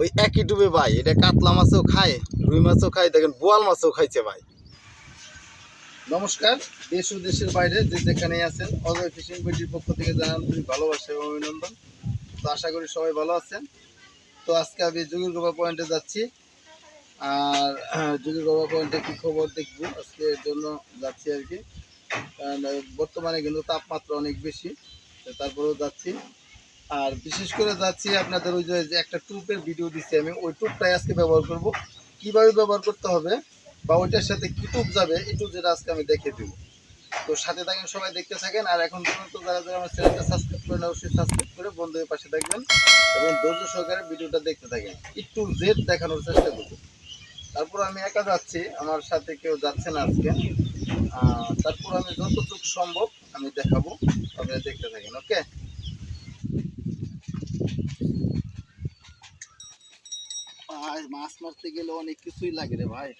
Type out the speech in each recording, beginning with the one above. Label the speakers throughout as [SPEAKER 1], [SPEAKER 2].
[SPEAKER 1] ওই একই ডুবে ভাই, এটা কাতলা মাছও খায়, রুই মাছও খায়, দেখেন বোয়াল মাছও খাইছে ভাই। নমস্কার, দেশ ও দেশের বাইরে যে যেখানে আছেন, অজয় ফিশিং বিটির পক্ষ থেকে জানান তুমি ভালোবাসা এবং অভিনন্দন। তো আশা করি সবাই ভালো আছেন। তো আজকে আমি যুগের গোবা পয়েন্টে যাচ্ছি। আর যুগের গোবা পয়েন্টে কি খবর দেখব? আজকে এর জন্য যাচ্ছি আর কি। বর্তমানে কিন্তু তাপমাত্রা অনেক বেশি, তারপরেও যাচ্ছি। আর বিশেষ করে যাচ্ছি আপনাদের ওই যে একটা টুপের ভিডিও দিচ্ছি আমি। ওই টুপটাই আজকে ব্যবহার করব। কীভাবে ব্যবহার করতে হবে বা ওইটার সাথে কী টুপ যাবে এই টুপ যেটা আজকে আমি দেখে দেবো। তো সাথে থাকেন, সবাই দেখতে থাকেন। আর এখন পর্যন্ত যারা যারা আমার চ্যানেলটা সাবস্ক্রাইব করেন, অবশ্যই সাবস্ক্রাইব করে বন্ধুদের পাশে থাকবেন এবং ধৈর্য সহকারে ভিডিওটা দেখতে থাকেন। একটু জেড দেখানোর চেষ্টা করব। তারপর আমি একা যাচ্ছি, আমার সাথে কেউ যাচ্ছে না আজকে। তারপর আমি যতটুকু সম্ভব আমি দেখাবো, আপনারা দেখতে থাকেন ওকে ভাই মাছ মারতে গেলে অনেক কিছুই লাগে রে ভাই।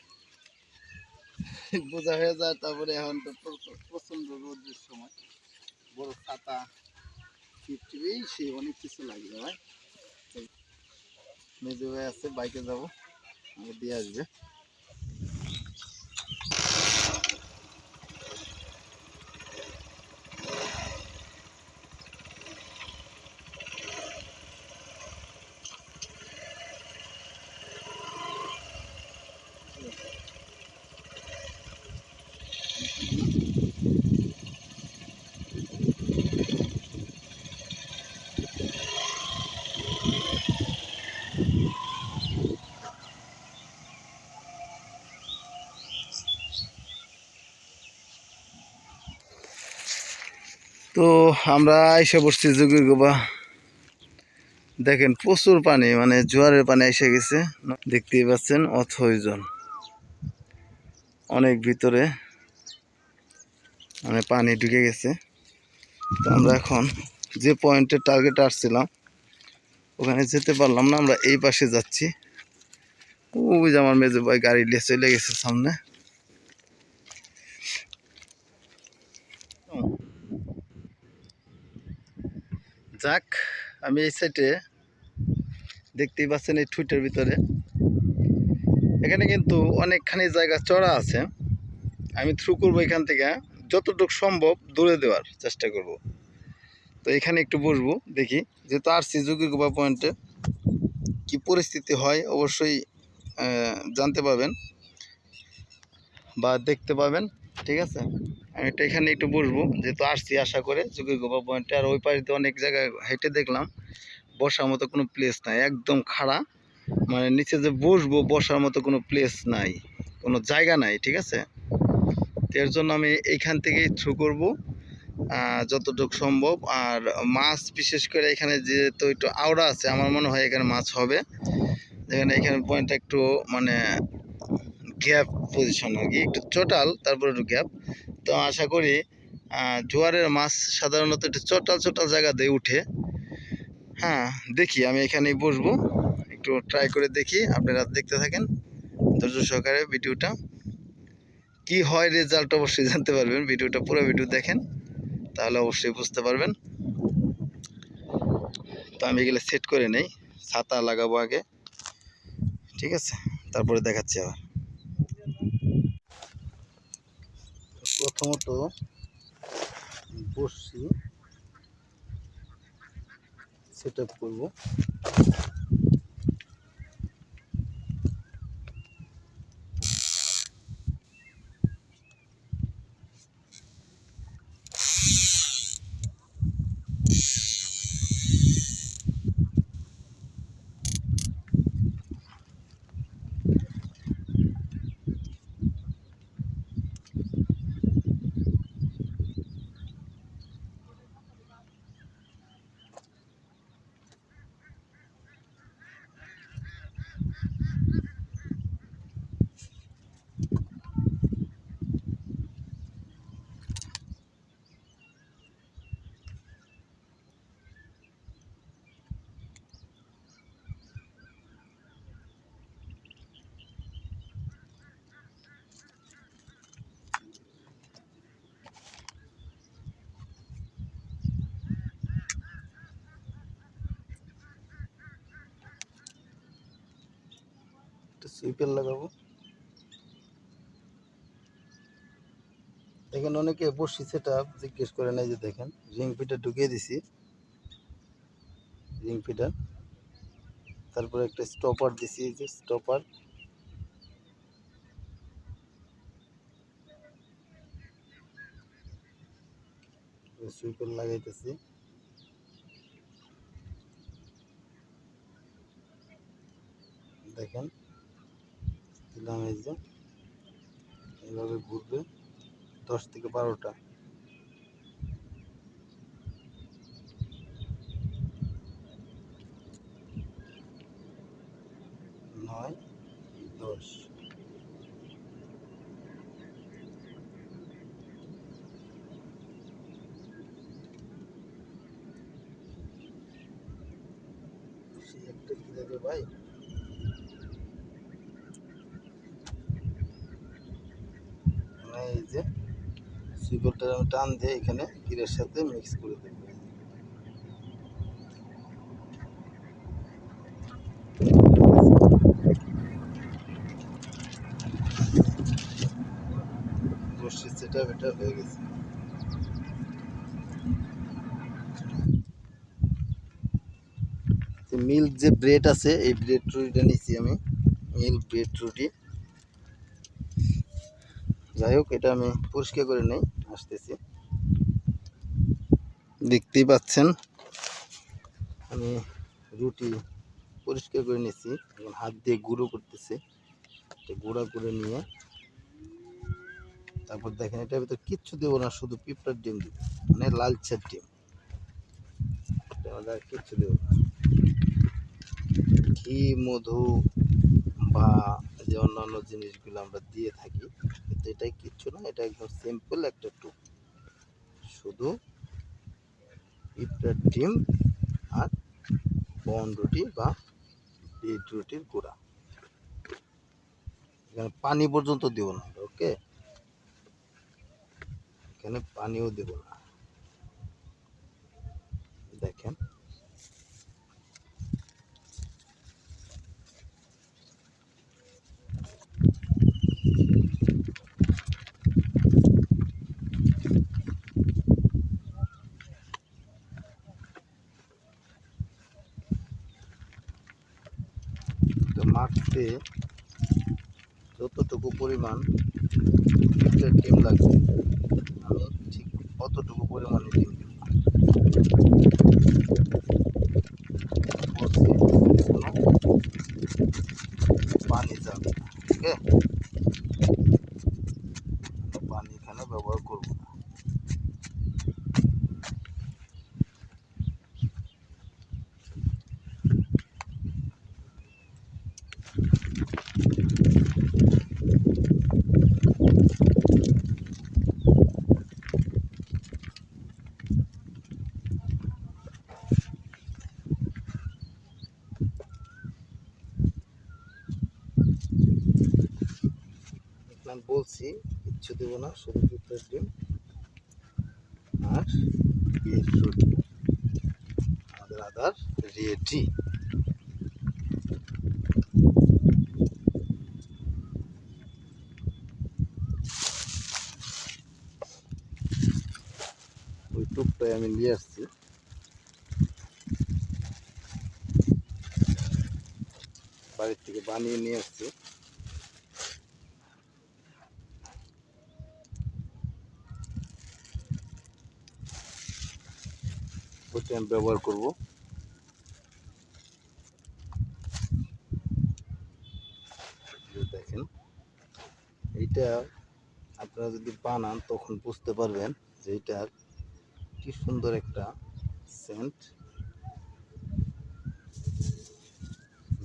[SPEAKER 1] বোঝা হয়ে যায় তারপরে এখন তো প্র- প্রচণ্ড রোদের সময়। বড় খাতা ছিপটিপি সে অনেক কিছু লাগে রে ভাই। মেজু ভাই আছে, বাইকে যাব। দিয়ে আসবে। তো আমরা এসে পড়ছি যুগের গোবা। দেখেন, প্রচুর পানি মানে জোয়ারের পানি এসে গেছে। দেখতেই পাচ্ছেন অথইজন। অনেক ভিতরে মানে পানি ঢুকে গেছে। তো আমরা এখন যে পয়েন্টে টার্গেট আসছিলাম, ওখানে যেতে পারলাম না, আমরা এই পাশে যাচ্ছি। ওই যে আমার মেজো গাড়ি নিয়ে চলে গেছে সামনে। যাক, আমি এই সাইডে দেখতেই পাচ্ছেন এই টুইটের ভিতরে। এখানে কিন্তু অনেকখানি জায়গা চড়া আছে। আমি থ্রু করব এখান থেকে, যতটুকু সম্ভব দূরে দেওয়ার চেষ্টা করব। তো এখানে একটু বসবো, দেখি। যেহেতু আসছি যুগের গোবা পয়েন্টে কি পরিস্থিতি হয়, অবশ্যই জানতে পাবেন বা দেখতে পাবেন, ঠিক আছে? আমি একটু এখানে একটু বসবো, যেহেতু আসছি আশা করে যুগের গোবা পয়েন্টে। আর ওই পাশে অনেক জায়গায় হেঁটে দেখলাম, বসার মতো কোনো প্লেস নাই, একদম খাড়া। মানে নিচে যে বসবো, বসার মতো কোনো প্লেস নাই, কোনো জায়গা নাই, ঠিক আছে? তো এর জন্য আমি এইখান থেকেই থ্রু করব যতটুকু সম্ভব। আর মাছ, বিশেষ করে এখানে যেহেতু একটু আওড়া আছে, আমার মনে হয় এখানে মাছ হবে। যেখানে এখানে পয়েন্টটা একটু মানে গ্যাপ পজিশন আর কি, একটু চোটাল তারপরে একটু গ্যাপ তো আশা করি জোয়ারের মাছ সাধারণত একটু চটাল চটাল জায়গা দিয়ে উঠে। হ্যাঁ দেখি, আমি এখানেই বসবো। একটু ট্রাই করে দেখি, আপনারা দেখতে থাকেন। ধৈর্য সহকারে ভিডিওটা। কি হয় রেজাল্ট অবশ্যই জানতে পারবেন। ভিডিওটা পুরো ভিডিও দেখেন, তাহলে অবশ্যই বুঝতে পারবেন। তো আমি এগুলো সেট করে নেই, ছাতা লাগাবো আগে। ঠিক আছে, তারপরে দেখাচ্ছি আবার। প্রথমত বসছি সেট আপ করব। সুইপার লাগাবো। দেখেন অনেকে বসি সেটা জিজ্ঞেস করে নাই যে দেখেন রিং ফিটার ঢুকিয়ে দিছি। রিং ফিটার তারপরে একটা স্টপার দিছি, যে স্টপার সুইপার লাগাইতেছি। দেখেন। দিলাম এই যে এইভাবে ঘুরবে। দশ থেকে বারোটা। নয় দশ। একটা কি দেবে ভাই মানে এই যে আমি টান দিয়ে এখানে গিরের সাথে মিক্স করে দেবো। এটা হয়ে গেছে। মিল্ক যে ব্রেড আছে, এই ব্রেড রুটিটা নিচ্ছি আমি। মিল্ক ব্রেড রুটি। যাই হোক, এটা আমি পরিষ্কার করে নেই। আসতেছি। দেখতেই পাচ্ছেন, আমি রুটি পরিষ্কার করে নিয়েছি, এখন হাত দিয়ে গুঁড়ো করতেছি। গুঁড়া করে নিয়ে, তারপর দেখেন, এটার ভিতরে কিচ্ছু দেবো না, শুধু পিঁপড়ার ডিম দিব মানে লালচের ডিম। আর কিচ্ছু দেবো না। ঘি, মধু বা যে অন্যান্য জিনিসগুলো আমরা দিয়ে থাকি, কিন্তু এটাই কিচ্ছু না, এটা একদম সিম্পল একটা টুক শুধু পিঁপড়ার ডিম আর বন রুটি বা বিট রুটির গুঁড়া। এখানে পানি পর্যন্ত দেব না ওকে? এখানে পানিও দেব না। দেখেন। তো মাখতে যতটুকু পরিমাণ ক্রিকেট ডিম লাগবে আমি ঠিক অতটুকু পরিমাণে কোনো পানি যাবে ওকে পানি এখানে ব্যবহার করব না দেখলাম বলছি কিচ্ছু দেবো না, শুধু পিঁপড়ের ডিম আর আমাদের আদার রেডি ওই টুকটাই আমি নিয়ে আসছি। বাড়ির থেকে বানিয়ে নিয়ে আসছি। ওইটা আমি ব্যবহার করব। দেখেন, এইটা আপনারা যদি বানান তখন বুঝতে পারবেন যে এইটার কি সুন্দর একটা সেন্ট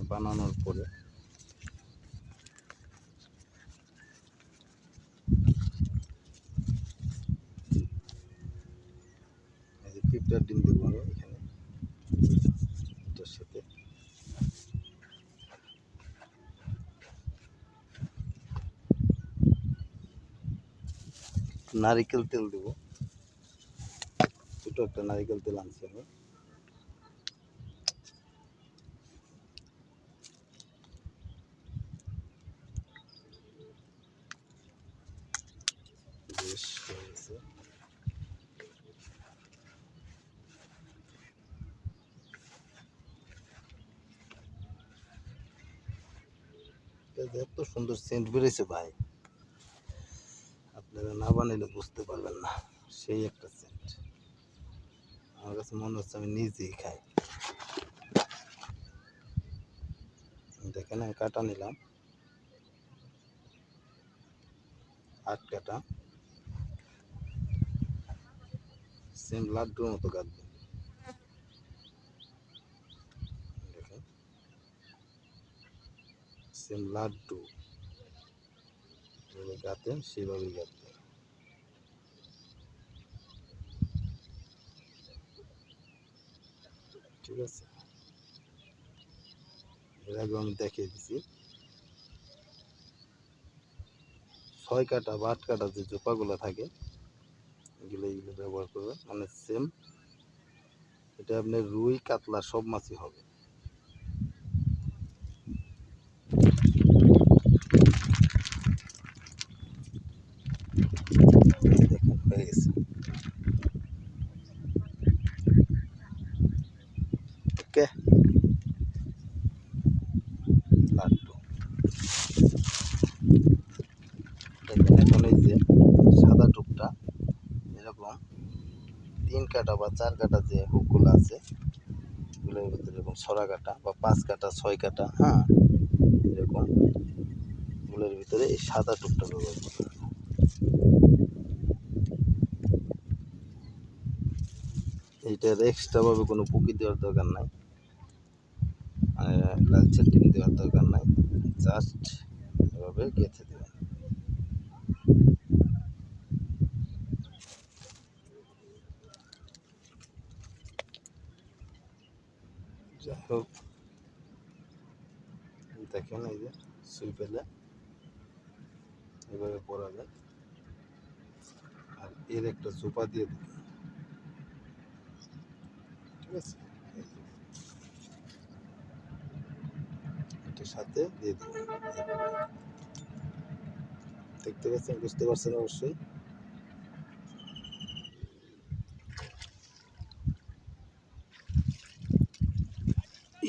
[SPEAKER 1] বানানোর পরে পিঁপড়ার ডিম দেবো আমরা এখানে। সাথে। নারিকেল তেল দেবো। ছোটো একটা নারিকেল তেল আনছি আমি এত সুন্দর সেন্ট বেরোয়েছে ভাই। আপনারা না বানাইলে বুঝতে পারবেন না, সেই একটা সেন্ট আমার কাছে মনে হচ্ছে আমি নিজেই খাই। দেখেন আমি কাটা নিলাম। আট কাটা। সেম লাড্ডুর মতো কাটবে দেখেন সেম লাড্ডু। যেভাবে গাতেন, সেভাবেই গাঁথবেন ঠিক আছে? এর আগে আমি দেখিয়ে দিছি। ছয় কাটা বা আট কাটা যে জোপাগুলো থাকে, এগুলো এগুলো ব্যবহার করবেন। মানে সেম এটা আপনার রুই, কাতলা সব মাছই হবে দেখেন হয়ে গেছে ওকে লাড্ডু দেখেন এখন এই যে সাদা টুকটা এরকম তিন কাটা বা চার কাটা যে হুকগুলো আছে এগুলোর ভিতরে এরকম ছড়া কাটা বা পাঁচ কাটা ছয় কাটা হ্যাঁ এরকম এগুলোর ভিতরে এই সাদা টুকটা ব্যবহার করবেন এইটার এক্সট্রাভাবে কোনো পুকি দেওয়ার দরকার নাই। মানে লাল চাটিন দেওয়ার দরকার নাই। জাস্ট এভাবে গেঁথে দেবেন যাই হোক দেখেন এই যে সুই পেলে এভাবে পরা যায়। আর এর একটা চোপা দিয়ে দেবে। ঠিক আছে? একটা সাথে দিয়ে দেবে। দেখতে পাচ্ছেন? বুঝতে পারছেন অবশ্যই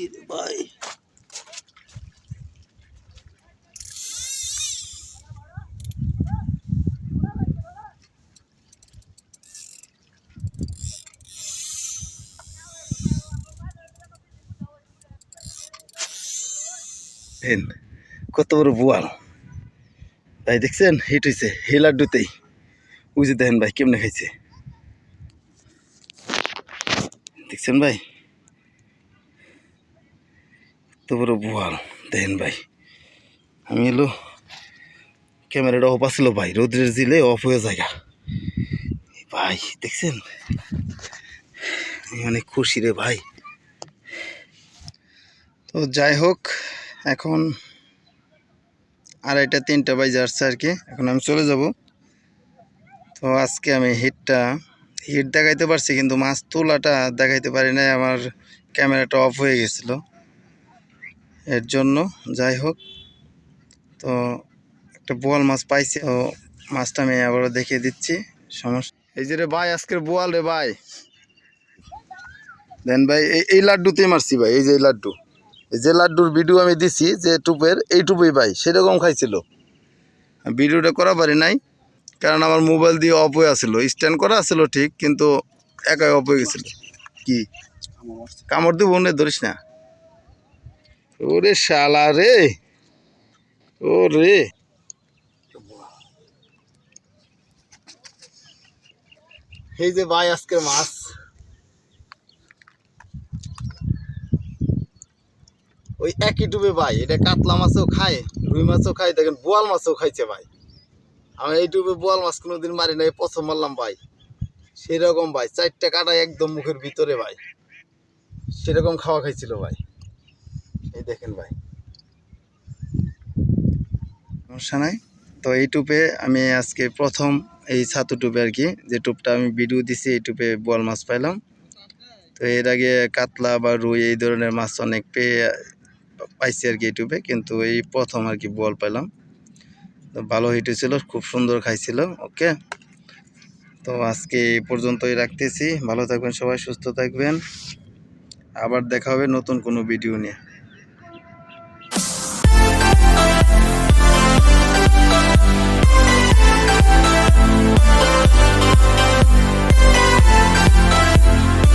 [SPEAKER 1] ইরে ভাই হেন কত বড় বোয়াল। ভাই, দেখছেন? হিট হয়েছে হে লাড্ডুতেই যে দেখেন ভাই, কেমনে খাইছে। দেখছেন ভাই? কত বড় বোয়াল, দেখেন ভাই। আমি এলো ক্যামেরাটা অফ আসছিল ভাই, রোদ্রের জিলে অফ হয়ে জায়গা ভাই, দেখছেন? আমি অনেক খুশি রে ভাই। তো যাই হোক এখন আড়াইটা, তিনটা বাজে আসছে আর কি। এখন আমি চলে যাব। তো আজকে আমি হিটটা, হিট দেখাইতে পারছি, কিন্তু মাছ তোলাটা দেখাইতে পারি নাই। আমার ক্যামেরাটা অফ হয়ে গেছিল। এর জন্য যাই হোক, তো একটা বোয়াল মাছ পাইছি। ও মাছটা আমি আবারও দেখিয়ে দিচ্ছি। সমস্যা এই যে রে ভাই, আজকের বোয়াল রে ভাই। দেন ভাই, এই লাড্ডুতেই মারছি ভাই, এই যে লাড্ডু। যে লাড্ডুর ভিডিও আমি দিছি, যে টুপের, এই টুপেই ভাই সেরকম খাইছিল। ভিডিওটা করা পারি নাই, কারণ আমার মোবাইল দিয়ে অফ হয়ে আসছিল স্ট্যান্ড করা আসছিল ঠিক, কিন্তু একাই অফ হয়ে গেছিল। কি? কামড় দিব নে, ধরিস না। ওরে শালা রে! ও রে এই যে ভাই, আজকের মাছ। ওই একই ডুবে ভাই, এটা কাতলা মাছও খায়, রুই মাছও খায়, দেখেন বোয়াল মাছও খাইছে ভাই। আমি এই ডুবে বোয়াল মাছ কোনোদিন মারি নাই, প্রথম মারলাম ভাই। সেরকম ভাই, চারটা কাটা একদম মুখের ভিতরে ভাই। সেরকম খাওয়া খাইছিল ভাই। এই দেখেন ভাই। সমস্যা নাই। তো এই টুপে আমি আজকে প্রথম এই ছাতু টুপে আর কি, যে টুপটা আমি ভিডিও দিছি, এই টুপে বোয়াল মাছ পাইলাম। তো এর আগে কাতলা বা রুই এই ধরনের মাছ অনেক পেয়ে পাইছি আর কি ইউটিউবে, কিন্তু এই প্রথম আর কি বল পেলাম তো ভালো হিট হয়েছিল, খুব সুন্দর খাইছিল, ওকে? তো আজকে এই পর্যন্তই রাখতেছি। ভালো থাকবেন সবাই, সুস্থ থাকবেন। আবার দেখা হবে নতুন কোনো ভিডিও নিয়ে।